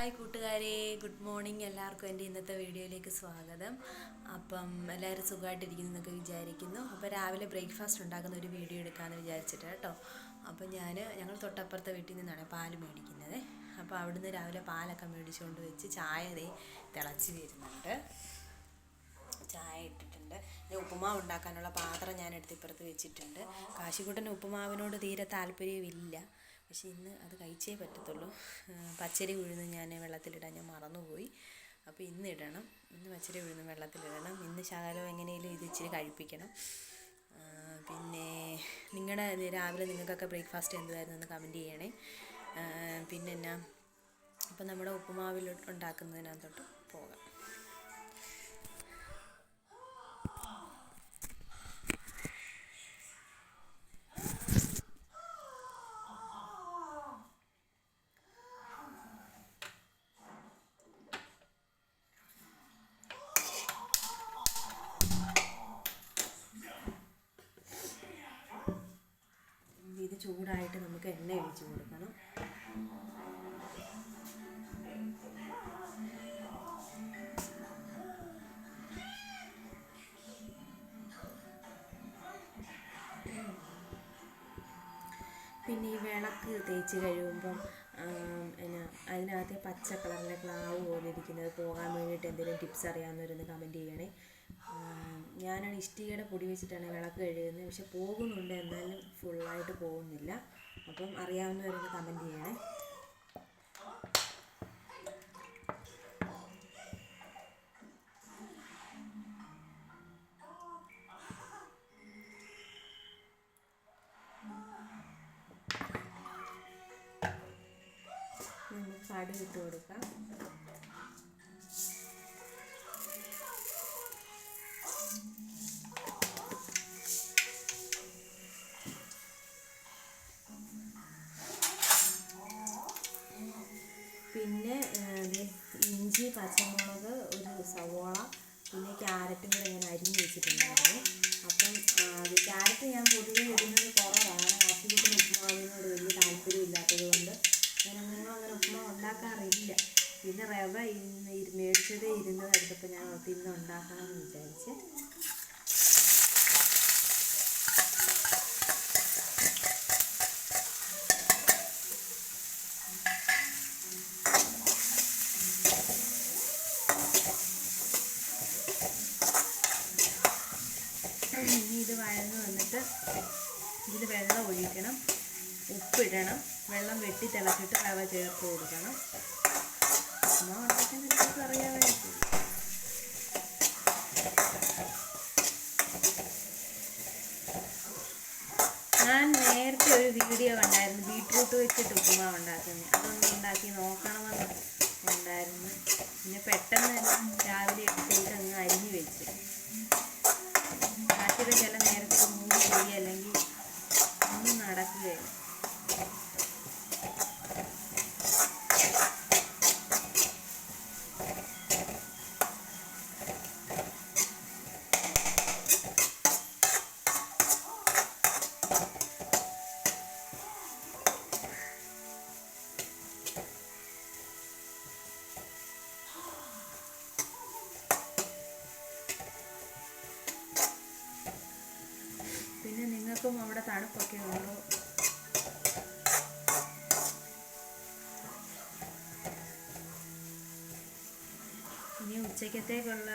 Hi കൂട്ടുകാരെ. Good morning എല്ലാവർക്കും എന്റെ ഇന്നത്തെ വീഡിയോയിലേക്ക് സ്വാഗതം. അപ്പം എല്ലാവരും സുഖമായിട്ടിരിക്കുന്നു എന്നൊക്കെ വിചാരിക്കുന്നു. അപ്പോൾ രാവിലെ ബ്രേക്ക്ഫാസ്റ്റ് ഉണ്ടാക്കുന്ന ഒരു വീഡിയോ എടുക്കാമെന്ന് വിചാരിച്ചിട്ട് കേട്ടോ. അപ്പോൾ ഞാൻ ഞങ്ങൾ തൊട്ടപ്പുറത്തെ വീട്ടിൽ നിന്നാണ് പാൽ മേടിക്കുന്നത്. അപ്പോൾ അവിടുന്ന് രാവിലെ പാലൊക്കെ മേടിച്ചുകൊണ്ട് വെച്ച് ചായ ദേ തിളച്ച് വരുന്നുണ്ട്. ചായ ഇട്ടിട്ടുണ്ട്. ഇനി ഉപ്പുമാവ് ഉണ്ടാക്കാനുള്ള പാത്രം ഞാൻ എടുത്ത് ഇപ്പുറത്ത് വെച്ചിട്ടുണ്ട്. കാശിക്കൂട്ടൻ ഉപ്പുമാവിനോട് തീരെ താല്പര്യമില്ല പക്ഷെ ഇന്ന് അത് കഴിച്ചേ പറ്റത്തുള്ളൂ. പച്ചരി ഉഴുന്ന് ഞാൻ വെള്ളത്തിലിടാൻ ഞാൻ മറന്നുപോയി. അപ്പോൾ ഇന്ന് ഇടണം. ഇന്ന് പച്ചരി ഉഴുന്ന് വെള്ളത്തിലിടണം ഇന്ന് ശകലം എങ്ങനെയും ഇത് ഇച്ചിരി കഴിപ്പിക്കണം. പിന്നെ നിങ്ങളുടെ രാവിലെ നിങ്ങൾക്കൊക്കെ ബ്രേക്ക്ഫാസ്റ്റ് എന്തായിരുന്നു എന്ന് കമന്റ് ചെയ്യണേ. പിന്നെ എന്നാ? ഇപ്പം നമ്മുടെ ഉപ്പുമാവിൽ ഉണ്ടാക്കുന്നതിനകത്തോട്ട് പോകാം ഇത് ചൂടായിട്ട് നമുക്ക് എണ്ണ ഒഴിച്ച് കൊടുക്കണം. പിന്നെ ഈ വിളക്ക് തേച്ച് കഴിയുമ്പം എന്നാ അതിനകത്ത് പച്ച കളറിലെ ക്ലാവ് പോലെ ഇരിക്കുന്നത് പോകാൻ വേണ്ടിയിട്ട് എന്തെങ്കിലും ടിപ്സ് അറിയാവുന്നവരൊന്ന് കമന്റ് ചെയ്യണേ. ഞാനാണ് ഇഷ്ടികയുടെ പൊടി വെച്ചിട്ടാണ് വിളക്ക് കഴുകുന്നത്. പക്ഷെ പോകുന്നുണ്ട്. എന്നാലും ഫുള്ളായിട്ട് പോകുന്നില്ല. അപ്പം അറിയാവുന്നവരൊന്ന് കമന്റ് ചെയ്യണേ. നമുക്ക് കടുക് ഇട്ട് കൊടുക്കാം. ക്യാരറ്റും കൂടെ ഞാൻ അരിഞ്ഞ് വെച്ചിട്ടുണ്ടായിരുന്നു. അപ്പം ക്യാരറ്റ് ഞാൻ പൊതുവെ ഇടുന്നത് കുറവാണ്. ആപ്പിക്കുട്ടിന് ഉപ്പുമാവിനോട് വലിയ താല്പര്യം ഇല്ലാത്തത് കൊണ്ട് ഞാൻ അങ്ങനെ അങ്ങനെ ഉപ്പുമാവ് ഉണ്ടാക്കാറില്ല. പിന്നെ റവ ഇന്ന് മേടിച്ചതേ ഇരുന്നത് എടുത്തപ്പോൾ ഞാൻ ഇന്ന് ഉണ്ടാക്കാമെന്ന് വിചാരിച്ച് ഇനി ഇത് വഴന്ന് വന്നിട്ട് ഇതിൽ വെള്ളം ഒഴിക്കണം. ഉപ്പിടണം. വെള്ളം വെട്ടി തിളച്ചിട്ട് റവ ചേർത്ത് കൊടുക്കണം. അമ്മ ഉണ്ടാക്കാൻ നിങ്ങൾക്ക് അറിയാമായിരിക്കും ഞാൻ നേരത്തെ ഒരു വീഡിയോ കണ്ടായിരുന്നു. ബീട്രൂട്ട് വെച്ചിട്ട് ഉപ്പുമാവ് ഉണ്ടാക്കുന്നത്. അതൊന്ന് ഉണ്ടാക്കി നോക്കണമെന്ന് ഉണ്ടായിരുന്നു. പിന്നെ പെട്ടെന്ന് തന്നെ രാവിലെ പിന്നെ നിങ്ങൾക്കും അവിടെ തണുപ്പൊക്കെ ഉള്ളൂ ഇനി ഉച്ചക്കത്തേക്കുള്ള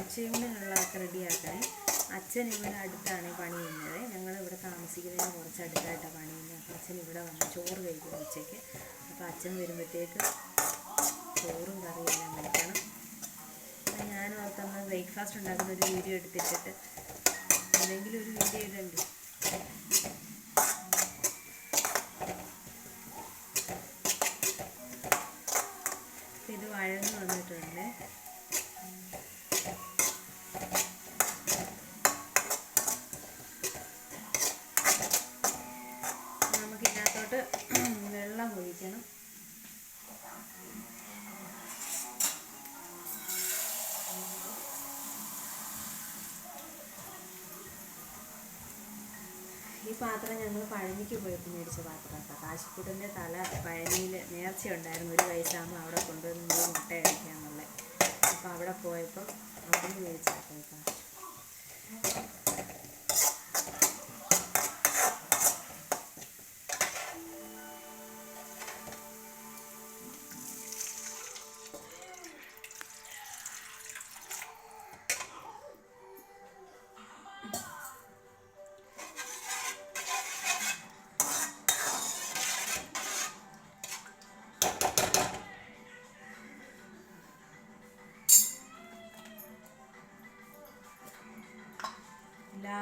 ഉച്ചയൂണിനുള്ളതൊക്കെ റെഡിയാക്കണേ. അച്ഛൻ ഇവിടെ അടുത്താണ് പണി ചെയ്യുന്നത്. ഞങ്ങൾ ഇവിടെ താമസിക്കുന്നതിന് കുറച്ച് അടുത്തായിട്ടാണ് പണി ചെയ്യുന്നത്. അപ്പോൾ അച്ഛൻ ഇവിടെ വന്ന് ചോറ് കഴിക്കും ഉച്ചയ്ക്ക്. അപ്പോൾ അച്ഛൻ വരുമ്പോഴത്തേക്ക് ചോറും കറിയും എല്ലാം കഴിക്കണം. അപ്പം ഞാൻ ഓർത്തൊന്ന് ബ്രേക്ക്ഫാസ്റ്റ് ഉണ്ടാക്കുന്ന ഒരു വീഡിയോ എടുത്തിട്ടിട്ട് എന്തെങ്കിലും ഒരു വീഡിയോ ഇടണ്ട്. ഇത് വഴന്ന് വന്നിട്ടുണ്ട്. ഈ പാത്രം ഞങ്ങൾ പഴനിക്ക് പോയപ്പോൾ മേടിച്ച പാത്രം കേട്ടോ കാശിക്കുട്ടന്റെ തല പഴനിയിൽ നേർച്ച ഉണ്ടായിരുന്നു ഒരു വയസ്സാകുമ്പോൾ അവിടെ കൊണ്ടുവന്ന് നമ്മൾ മുട്ട കഴിക്കാന്നുള്ളത് അപ്പോൾ അവിടെ പോയപ്പോൾ അവിടെ മേടിച്ചാട്ടോ മേടിച്ചു കാശ്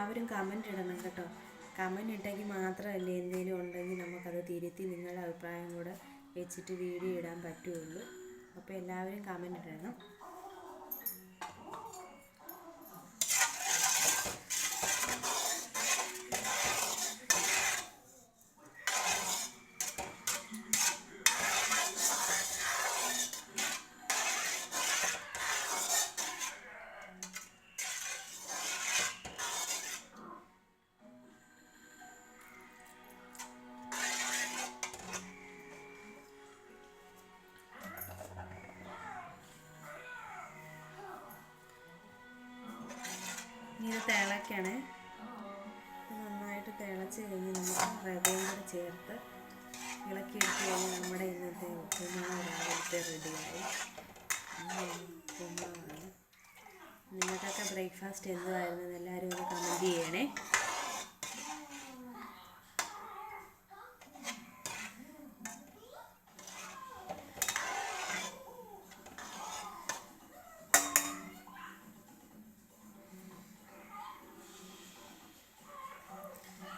എല്ലാവരും കമന്റ് ഇടണം കേട്ടോ. കമന്റ് ഇട്ടെങ്കിൽ മാത്രമല്ലേ എന്തെങ്കിലും ഉണ്ടെങ്കിൽ നമുക്കത് തിരുത്തി നിങ്ങളുടെ അഭിപ്രായം കൂടെ വെച്ചിട്ട് വീഡിയോ ഇടാൻ പറ്റുള്ളൂ അപ്പോൾ എല്ലാവരും കമന്റ് ഇടണം. തിളയ്ക്കണേ നന്നായിട്ട് തിളച്ച് കഴിഞ്ഞ് നമുക്ക് റവയും കൂടെ ചേർത്ത് ഇളക്കിയെടുത്ത് കഴിഞ്ഞാൽ നമ്മുടെ ഇന്നത്തെ ഉപ്പുമാവ് രാവിലത്തെ റെഡിയായി. ഉപ്പുമാവാണ്. നിങ്ങൾക്കൊക്കെ ബ്രേക്ക്ഫാസ്റ്റ് എന്തുമായിരുന്നു എല്ലാവരും ഒന്ന് കമന്റ് ചെയ്യണേ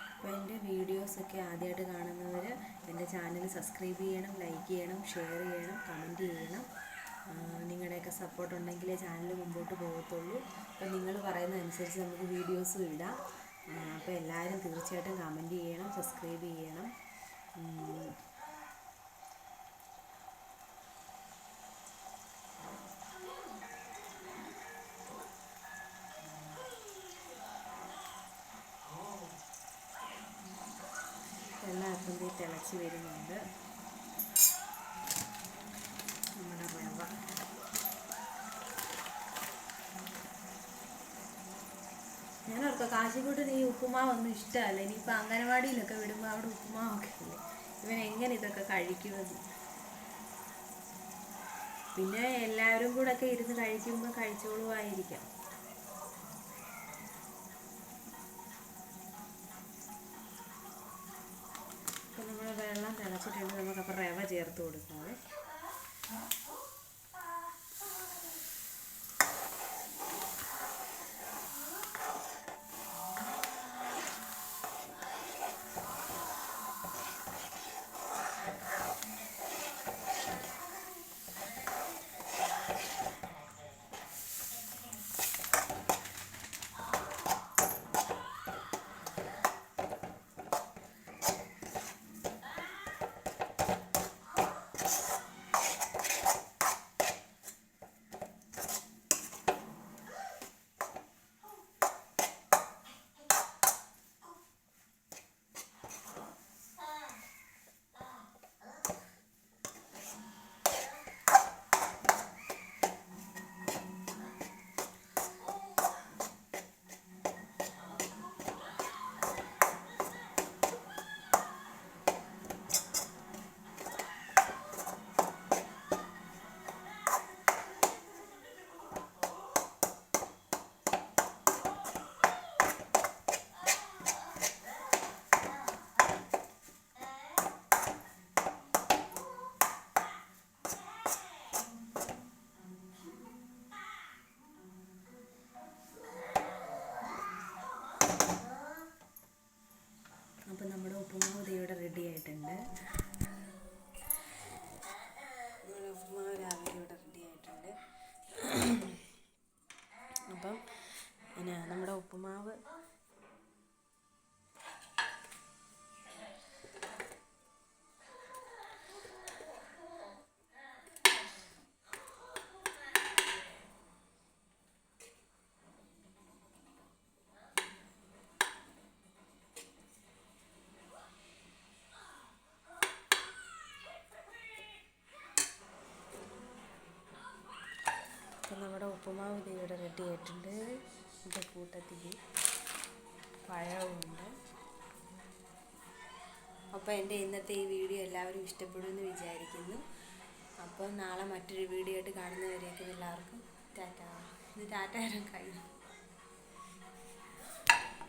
അപ്പോൾ എന്റെ വീഡിയോസൊക്കെ ആദ്യമായിട്ട് കാണുന്നവർ എന്റെ ചാനൽ സബ്സ്ക്രൈബ് ചെയ്യണം ലൈക്ക് ചെയ്യണം ഷെയർ ചെയ്യണം കമന്റ് ചെയ്യണം. നിങ്ങളുടെയൊക്കെ സപ്പോർട്ട് ഉണ്ടെങ്കിലേ ചാനൽ മുമ്പോട്ട് പോകത്തുള്ളൂ. അപ്പോൾ നിങ്ങൾ പറയുന്നതനുസരിച്ച് നമുക്ക് വീഡിയോസ് ഇടാം. അപ്പോൾ എല്ലാവരും തീർച്ചയായിട്ടും കമന്റ് ചെയ്യണം സബ്സ്ക്രൈബ് ചെയ്യണം. തിളച്ച് വരുന്നുണ്ട്. നമ്മുടെ റവ. ഞാൻ ഓർക്ക കാശിക്കോട്ടിന് ഈ ഉപ്പുമാവൊന്നും ഇഷ്ടമല്ല. ഇനിയിപ്പോൾ അംഗനവാടിയിലൊക്കെ വിടുമ്പോൾ അവിടെ ഉപ്പുമാവൊക്കെ ഇല്ലേ? ഇവൻ എങ്ങനെ ഇതൊക്കെ കഴിക്കുമെന്ന് പിന്നെ എല്ലാവരും കൂടെ ഒക്കെ ഇരുന്ന് കഴിക്കുമ്പോൾ കഴിച്ചോളുമായിരിക്കാം വെള്ളം തിളച്ചിട്ടുണ്ട് നമുക്കപ്പോൾ റവ ചേർത്ത് കൊടുക്കാവേ ഉപ്പും ഇവിടെ റെഡി ആയിട്ടുണ്ട്. ഉപ്പുമാവ് ഇത് ഇവിടെ റെഡി ആയിട്ടുണ്ട് ഇതിന്റെ കൂട്ടത്തിൽ പഴവുമുണ്ട് അപ്പോൾ എന്റെ ഇന്നത്തെ ഈ വീഡിയോ എല്ലാവരും ഇഷ്ടപ്പെടുമെന്ന് വിചാരിക്കുന്നു. അപ്പോൾ നാളെ മറ്റൊരു വീഡിയോ ആയിട്ട് കാണുന്നവരേക്കും എല്ലാവർക്കും ടാറ്റ. ഇത് ടാറ്റ കഴിഞ്ഞു